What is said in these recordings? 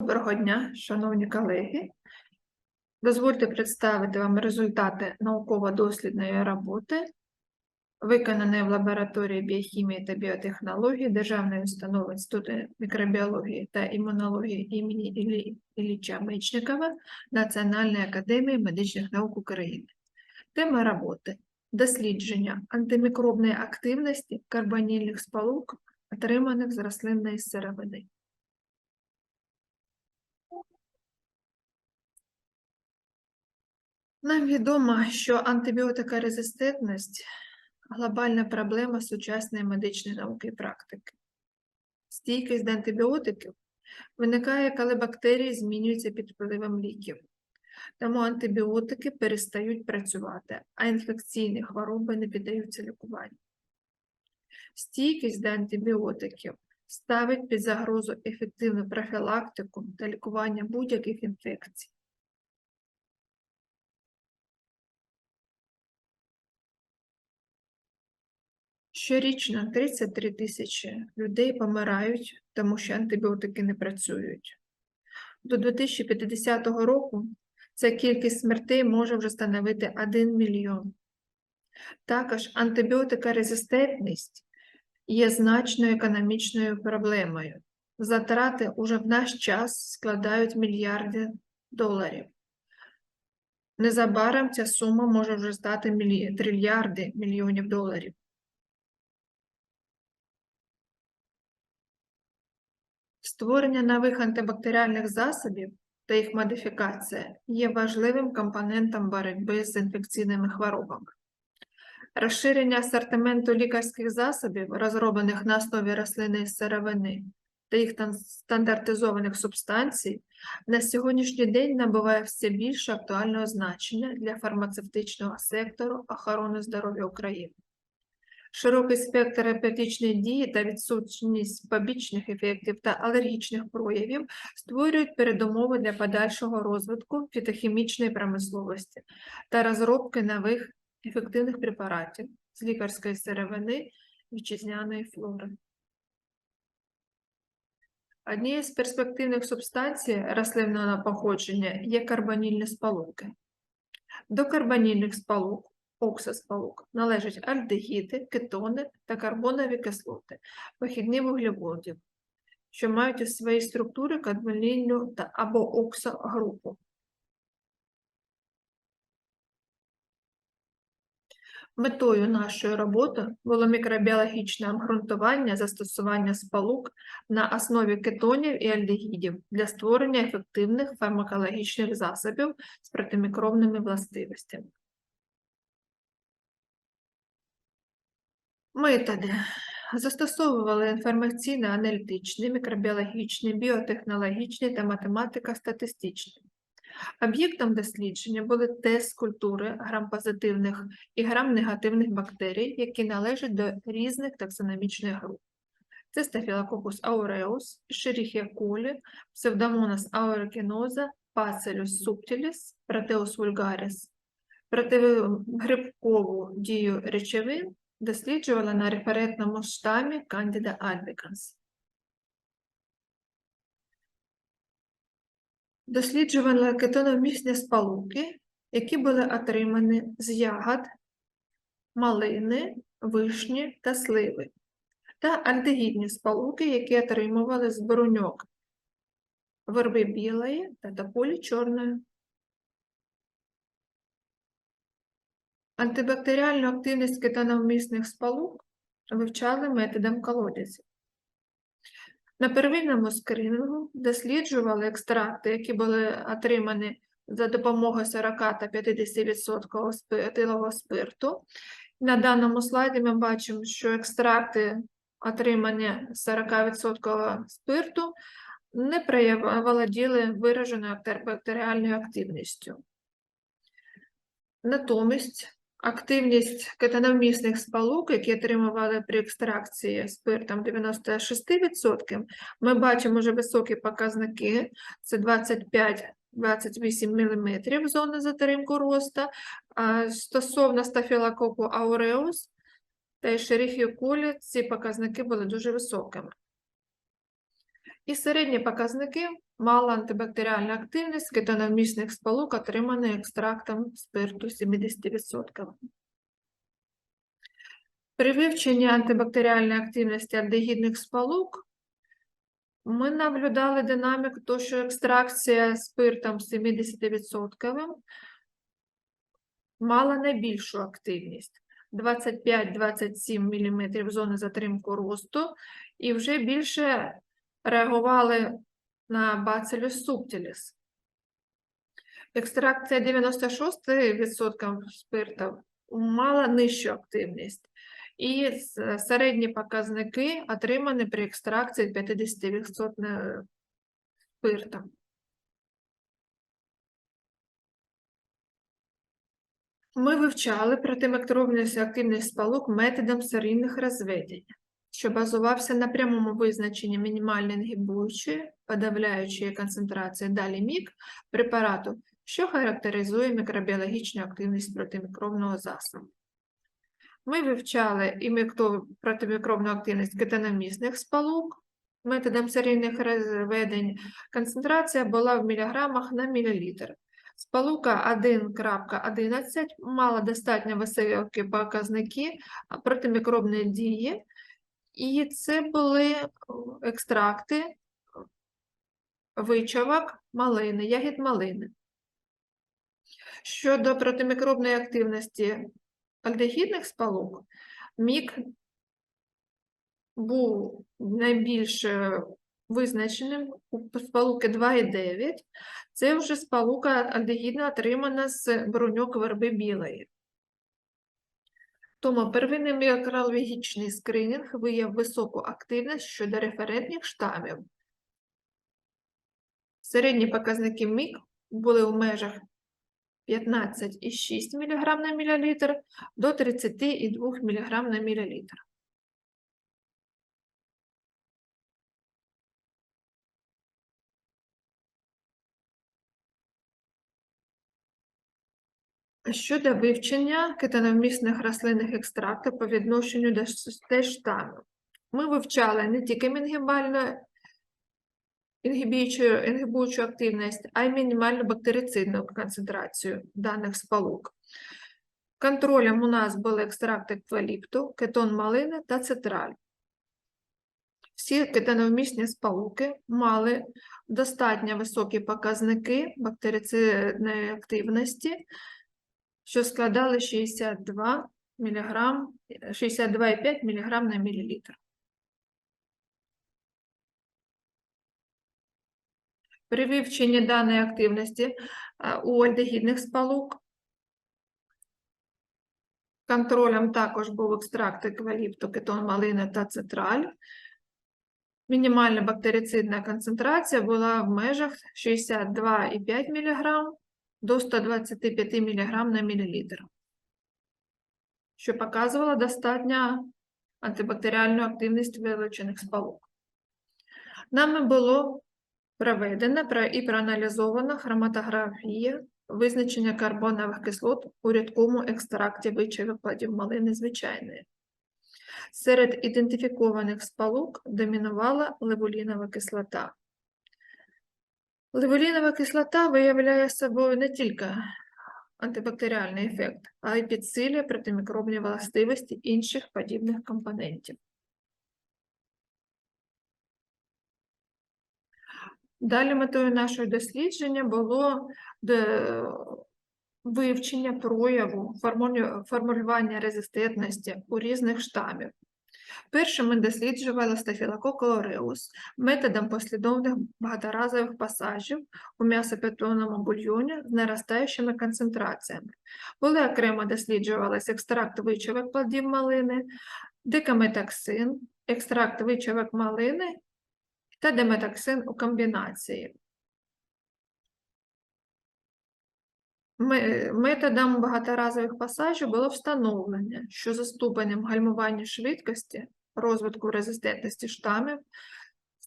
Доброго дня, шановні колеги. Дозвольте представити вам результати науково-дослідної роботи, виконаної в лабораторії біохімії та біотехнології Державної установи Інституту мікробіології та імунології імені Іллі Ілліча Мечникова Національної академії медичних наук України. Тема роботи дослідження антимікробної активності карбонільних сполук, отриманих з рослинної сировини. Нам відомо, що антибіотикорезистентність глобальна проблема сучасної медичної науки і практики. Стійкість до антибіотиків виникає, коли бактерії змінюються під впливом ліків. Тому антибіотики перестають працювати, а інфекційні хвороби не піддаються лікуванню. Стійкість до антибіотиків ставить під загрозу ефективну профілактику та лікування будь-яких інфекцій. Щорічно 33 тисячі людей помирають, тому що антибіотики не працюють. До 2050 року ця кількість смертей може вже становити 1 мільйон. Також антибіотикорезистентність є значною економічною проблемою. Затрати уже в наш час складають мільярди доларів. Незабаром ця сума може вже стати трильярди мільйонів доларів. Створення нових антибактеріальних засобів та їх модифікація є важливим компонентом боротьби з інфекційними хворобами. Розширення асортименту лікарських засобів, розроблених на основі рослинної сировини та їх стандартизованих субстанцій, на сьогоднішній день набуває все більше актуального значення для фармацевтичного сектору охорони здоров'я України. Широкий спектр терапевтичної дії та відсутність побічних ефектів та алергічних проявів створюють передумови для подальшого розвитку фітохімічної промисловості та розробки нових ефективних препаратів з лікарської сировини вітчизняної флори. Однією з перспективних субстанцій рослинного походження є карбонільні сполуки. До карбонільних сполук оксосполук належать альдегіди, кетони та карбонові кислоти, похідні вуглеводів, що мають у своїй структурі та або оксогрупу. Метою нашої роботи було мікробіологічне обґрунтування застосування сполук на основі кетонів і альдегідів для створення ефективних фармакологічних засобів з протимікробними властивостями. Методи застосовували інформаційно-аналітичні, мікробіологічні, біотехнологічні та математико-статистичні. Об'єктом дослідження були тест культури грам-позитивних і грам-негативних бактерій, які належать до різних таксономічних груп. Це Staphylococcus aureus, Escherichia coli, Pseudomonas aeruginosa, Bacillus subtilis, Proteus vulgaris. Противогрибкову дію речовин досліджувала на референтному штамі Candida albicans. Досліджували кетономісні сполуки, які були отримані з ягод, малини, вишні та сливи, та альдегідні сполуки, які отримували з бруньок верби білої та тополі чорної. Антибактеріальну активність кетономісних сполук вивчали методом колодязів. На первинному скринінгу досліджували екстракти, які були отримані за допомогою 40 та 50% спи- етилового спирту. На даному слайді ми бачимо, що екстракти, отримані 40% спирту, не володіли вираженою антибактеріальною активністю. Натомість активність кетономісних сполук, які отримували при екстракції спиртом 96%, ми бачимо вже високі показники, це 25-28 мм зони затримку росту. Стосовно стафілококу ауреус та coli ці показники були дуже високими. І середні показники мала антибактеріальна активність кетономісних сполук, отриманий екстрактом спирту 70%. При вивченні антибактеріальної активності альдегідних сполук ми наблюдали динаміку, то що екстракція спиртом 70% мала найбільшу активність 25-27 мм зони затримку росту, і вже більше реагували на Bacillus subtilis. Екстракція 96% спирту мала нижчу активність. І середні показники отримані при екстракції 50% спирту. Ми вивчали протимікробну активність сполук методом серійних розведень, що базувався на прямому визначенні мінімально інгібуючої, подавляючої концентрації далі мік препарату, що характеризує мікробіологічну активність протимікробного засобу. Ми вивчали і протимікробну активність кетаномісних сполук методом серійних розведень. Концентрація була в міліграмах на мілілітр. Сполука 1.11 мала достатньо високі показники протимікробної дії, і це були е, екстракти вичавок малини, ягід малини. Щодо протимікробної активності альдегідних сполук, мік був найбільш е, визначеним у сполуки 2,9. Це вже сполука альдегідна отримана з бруньок верби білої. Тому первинний мікрологічний скринінг виявив високу активність щодо референтних штамів. Середні показники МІК були у межах 15,6 мг на мл до 30,2 мг на мілілітр. Щодо вивчення кетаномісних рослинних екстрактів по відношенню до штамів. Ми вивчали не тільки мінгібальну інгібуючу активність, а й мінімальну бактерицидну концентрацію даних сполук. Контролем у нас були екстракти кваліпту, кетон малини та цитраль. Всі кетаномісні сполуки мали достатньо високі показники бактерицидної активності, що складали 62 мг, 62,5 мг на мілілітр. При вивченні даної активності у альдегідних сполук контролем також був екстракт екваліпту, кетон малини та цитраль. Мінімальна бактерицидна концентрація була в межах 62,5 мг до 125 мг на мілілітр, що показувало достатньо антибактеріальну активність вилучених сполук. Нами було проведена і проаналізована хроматографія визначення карбонових кислот у рідкому екстракті вичавих плодів малини звичайної. Серед ідентифікованих сполук домінувала левулінова кислота. Левулінова кислота виявляє собою не тільки антибактеріальний ефект, а й підсилює протимікробні властивості інших подібних компонентів. Далі метою нашого дослідження було вивчення прояву формулювання резистентності у різних штамів. Перше ми досліджували стафілокок методом послідовних багаторазових пасажів у м'ясопетонному бульйоні з наростаючими концентраціями. Були окремо досліджувалися екстракт вичавок плодів малини, декаметаксин, екстракт вичавок малини та деметаксин у комбінації. Методом багаторазових пасажів було встановлення, що за ступенем гальмування швидкості розвитку резистентності штамів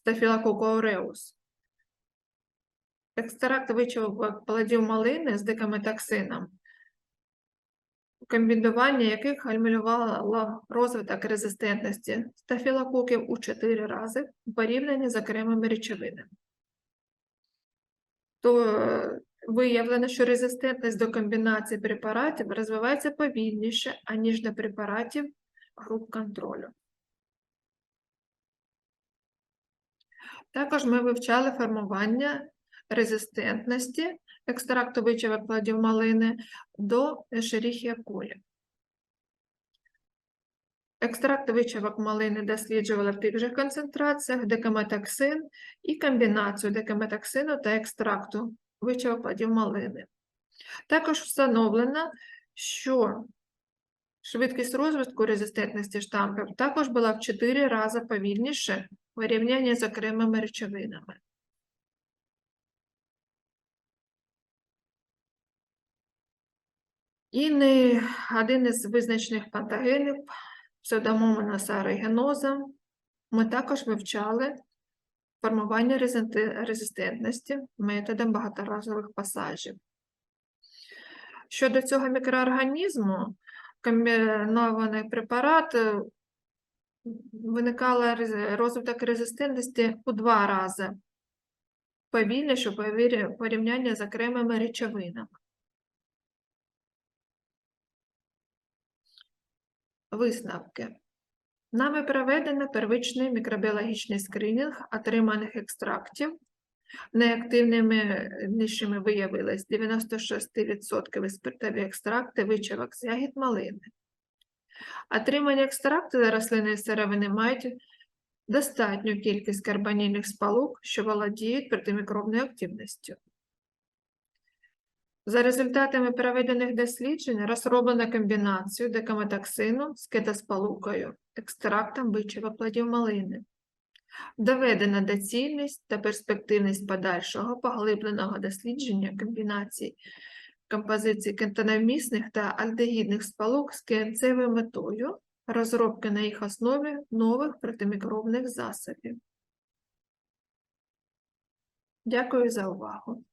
aureus екстракт вичавок плодів малини з декаметаксином комбінування яких гальмувало розвиток резистентності стафілококів у 4 рази у порівнянні з окремими речовинами. То виявлено, що резистентність до комбінації препаратів розвивається повільніше, аніж до препаратів груп контролю. Також ми вивчали формування резистентності екстракту бичевих плодів малини до Escherichia coli. Екстракт вичавок малини досліджували в тих же концентраціях декаметаксин і комбінацію декаметаксину та екстракту плодів малини. Також встановлено, що швидкість розвитку резистентності штампів також була в 4 рази повільніше в порівнянні з окремими речовинами. І не один із визначених патогенів псевдомонас аерогеноза ми також вивчали формування резистентності методом багаторазових пасажів. Щодо цього мікроорганізму, комбінований препарат е, виникала розвиток резистентності у два рази повільніше порівнянні з окремими речовинами. Висновки. Нами проведено первичний мікробіологічний скринінг отриманих екстрактів. Неактивними нижчими виявилось 96% спиртові екстракти вичавок з ягід малини. Отримані екстракти рослинної сировини мають достатню кількість карбонільних сполук, що володіють протимікробною активністю. За результатами проведених досліджень розроблено комбінацію декаметаксину з кетосполукою, екстрактом плодів малини. Доведена доцільність та перспективність подальшого поглибленого дослідження комбінацій композицій кентономісних та альдегідних сполук з кінцевою метою розробки на їх основі нових протимікробних засобів. Дякую за увагу.